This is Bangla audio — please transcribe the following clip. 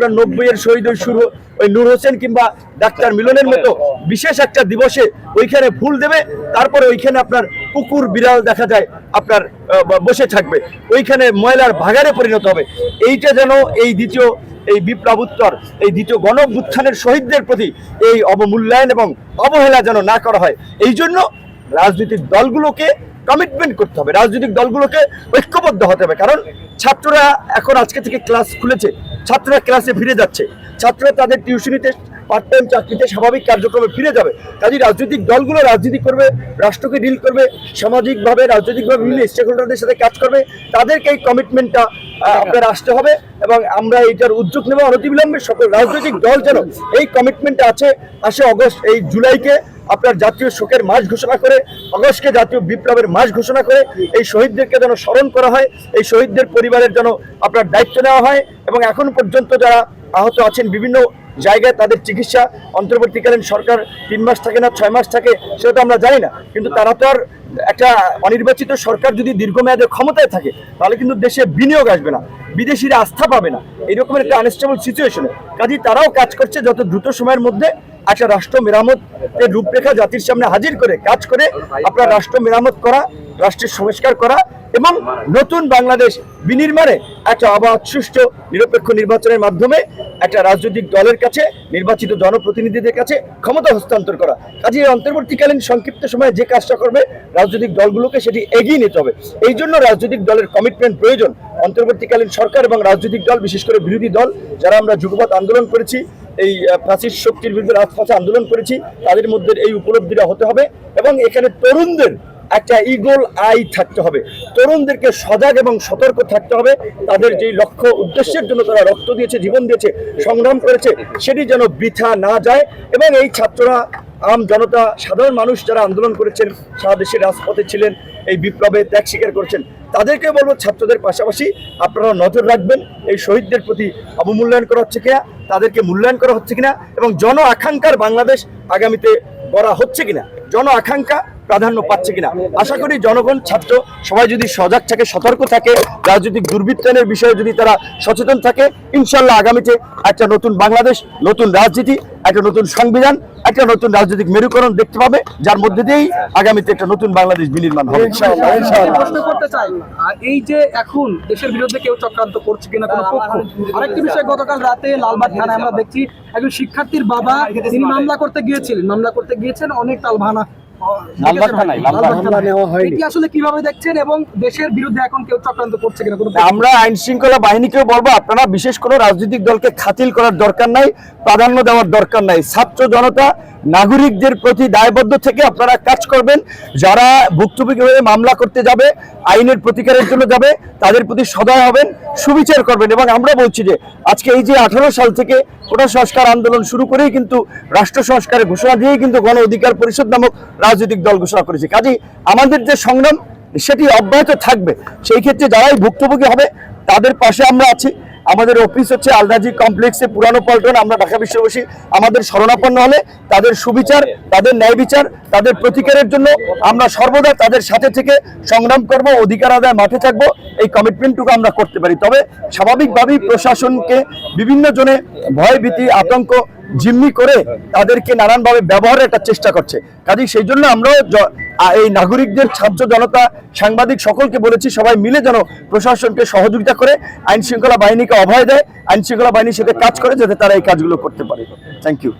আপনার নব্বই এর শহীদ শুরু ওই নূর হোসেন কিংবা ডাক্তার মিলনের মতো বিশেষ একটা দিবসে ওইখানে ফুল দেবে, তারপরে ওইখানে আপনার কুকুর, বিড়াল দেখা যায়, আপনার বসে থাকবে। ওইখানে ময়লার ভাগারে পরিণত হবে। এইটা যেন এই দ্বিতীয়, এই বিপ্লব উত্তর এই দ্বিতীয় গণ উত্থানের শহীদদের প্রতি এই অবমূল্যায়ন এবং অবহেলা যেন না করা হয়। এই জন্য রাজনৈতিক দলগুলোকে কমিটমেন্ট করতে হবে। রাজনৈতিক দলগুলোকে ঐক্যবদ্ধ হতে হবে। কারণ ছাত্ররা এখন আজকে থেকে ক্লাস খুলেছে। ছাত্ররা ক্লাসে ফিরে যাচ্ছে। ছাত্ররা তাদের টিউশনিতে পার্ট টাইম চাকরিতে স্বাভাবিক কার্যক্রমে ফিরে যাবে। কাজে রাজনৈতিক দলগুলো রাজনীতি করবে, রাষ্ট্রকে ডিল করবে, সামাজিকভাবে, রাজনৈতিকভাবে বিভিন্ন স্টেক হোল্ডারদের সাথে কাজ করবে। তাদেরকে এই কমিটমেন্টটা আপনার আসতে হবে এবং আমরা এইটার উদ্যোগ নেব অনতিবিলম্বে। সকল রাজনৈতিক দল যেন এই কমিটমেন্টটা আছে। আসে অগস্ট, এই জুলাইকে। আপনার জাতীয় শোকের মাস ঘোষণা করে, অগস্টকে জাতীয় বিপ্লবের মাস ঘোষণা করে, এই শহীদদেরকে যেন স্মরণ করা হয়, এই শহীদদের পরিবারের যেন আপনার দায়িত্ব নেওয়া হয় এবং এখন পর্যন্ত যারা আহত আছেন বিভিন্ন জায়গায় তাদের চিকিৎসা, অন্তর্বর্তীকালীন সরকার তিন মাস থাকে না, ছয় মাস থাকে, সেটা তো আমরা জানি না। কিন্তু তারা তো আর একটা অনির্বাচিত সরকার যদি দীর্ঘমেয়াদে ক্ষমতায় থাকে, তাহলে কিন্তু দেশে বিনিয়োগ আসবে না, বিদেশিরা আস্থা পাবে না। এরকমের একটা আনস্টেবল সিচুয়েশনে কাজে তারাও কাজ করছে যত দ্রুত সময়ের মধ্যে একটা রাষ্ট্র মেরামতের রূপরেখা জাতির সামনে হাজির করে, কাজ করে আপনার রাষ্ট্র মেরামত করা, রাষ্ট্রের সংস্কার করা এবং নতুন বাংলাদেশ বিনির্মাণে একটা অবাধ সুষ্ঠু, নিরপেক্ষ নির্বাচনের মাধ্যমে একটা রাজনৈতিক দলের কাছে, নির্বাচিত জনপ্রতিনিধিদের কাছে ক্ষমতা হস্তান্তর করা। কাজে এই অন্তর্বর্তীকালীন সংক্ষিপ্ত সময়ে যে কাজটা করবে রাজনৈতিক দলগুলোকে সেটি এগিয়ে নিতে হবে। এই জন্য রাজনৈতিক দলের কমিটমেন্ট প্রয়োজন। অন্তর্বর্তীকালীন সরকার এবং রাজনৈতিক দল, বিশেষ করে বিরোধী দল, যারা আমরা যুগপৎ আন্দোলন করেছি এই ফাঁসির শক্তির বিরুদ্ধে রাজপথে আন্দোলন করেছি, তাদের মধ্যে এই উপলব্ধিটা হতে হবে এবং এখানে তরুণদের একটা ইগল আই থাকতে হবে। তরুণদেরকে সজাগ এবং সতর্ক থাকতে হবে। তাদের যে লক্ষ্য, উদ্দেশ্যের জন্য তারা রক্ত দিয়েছে, জীবন দিয়েছে, সংগ্রাম করেছে, সেটি যেন বৃথা না যায় এবং এই ছাত্ররা, আম জনতা, সাধারণ মানুষ যারা আন্দোলন করেছেন, সারা দেশের রাজপথে ছিলেন এই বিপ্লবে ত্যাগ স্বীকার করছেন। তাদেরকে বলব, ছাত্রদের পাশাপাশি আপনারা নজর রাখবেন, এই শহীদদের প্রতি অবমূল্যায়ন করা হচ্ছে কিনা, তাদেরকে মূল্যায়ন করা হচ্ছে কিনা এবং জন আকাঙ্ক্ষার বাংলাদেশ আগামীতে করা হচ্ছে কিনা। জন আকাঙ্ক্ষা প্রাধান্য পাচ্ছে কিনা। আশা করি জনগণ ছাত্র সবাই যদি সজাগ থাকে সতর্ক থাকে রাজনৈতিক দুর্বৃত্তায়নের বিষয়ে যদি তারা সচেতন থাকে ইনশাল্লাহ আগামীতে একটা নতুন বাংলাদেশ নতুন রাজনীতি একটা নতুন সংবিধান একটা নতুন রাজনৈতিক মেরুকরণ দেখতে পাবে যার মধ্যে দিয়েই আগামীতে একটা নতুন বাংলাদেশ বিনির্মাণ হবে। ইনশাআল্লাহ ইনশাআল্লাহ। প্রশ্ন করতে চাই এই যে এখন দেশের বিরুদ্ধে কেউ চক্রান্ত করছে কিনা কোনো পক্ষ? আরেকটি বিষয় গতকাল রাতে লালবাগ থানায় আমরা দেখছি একজন শিক্ষার্থীর বাবা তিনি মামলা করতে গিয়েছিলেন মামলা করতে গিয়েছেন অনেক তালভানা থানায়, লালবাগ থানায় নেওয়া হয়নি। এটি আসলে কীভাবে দেখছেন এবং দেশের বিরুদ্ধে এখন কেউ চক্রান্ত করছে কিনা কোনো আমরা আইন শৃঙ্খলা বাহিনীকেও বলব আপনারা বিশেষ কোনো রাজনৈতিক দলকে খাতিল করার দরকার নাই প্রাধান্য দেওয়ার দরকার নাই। ছাত্র জনতা নাগরিকদের প্রতি দায়বদ্ধ থেকে আপনারা কাজ করবেন। যারা ভুক্তভোগী হয়ে মামলা করতে যাবে, আইনের প্রতিকারের জন্য যাবে, তাদের প্রতি সদয় হবেন, সুবিচার করবেন এবং আমরা বলছি যে, আজকে এই যে আঠারো সাল থেকে কোটা সংস্কার আন্দোলন শুরু করেই কিন্তু রাষ্ট্র সংস্কারের ঘোষণা দিয়েই কিন্তু গণ অধিকার পরিষদ নামক রাজনৈতিক দল ঘোষণা করেছে। কাজেই আমাদের যে সংগ্রাম, সেটি অব্যাহত থাকবে। সেই ক্ষেত্রে যারাই ভুক্তভোগী হবে, তাদের পাশে আমরা আছি। আমাদের অফিস হচ্ছে আলরাজি কমপ্লেক্সে পুরানো পল্টন, আমরা ঢাকা বিশ্ববাসী, আমাদের শরণাপন্ন হলে তাদের সুবিচার, তাদের ন্যায় বিচার, তাদের প্রতিকারের জন্য আমরা সর্বদা তাদের সাথে থেকে সংগ্রাম করব, অধিকার আদায় মাঠে থাকব, এই কমিটমেন্টটুকু আমরা করতে পারি। তবে স্বাভাবিকভাবেই প্রশাসনকে বিভিন্ন জনে ভয়, ভীতি, আতঙ্ক, জিম্মি করে তাদেরকে নানানভাবে ব্যবহারের একটা চেষ্টা করছে। কাজেই সেই জন্য আমরাও এই নাগরিকদের ছাত্র জনতা সাংবাদিক সকলকে বলেছি সবাই মিলে যেন প্রশাসনকে সহযোগিতা করে আইন শৃঙ্খলা বাহিনীকে অভয় দেয় আইন শৃঙ্খলা বাহিনীর সাথে কাজ করে যাতে তারা এই কাজগুলো করতে পারে। Thank you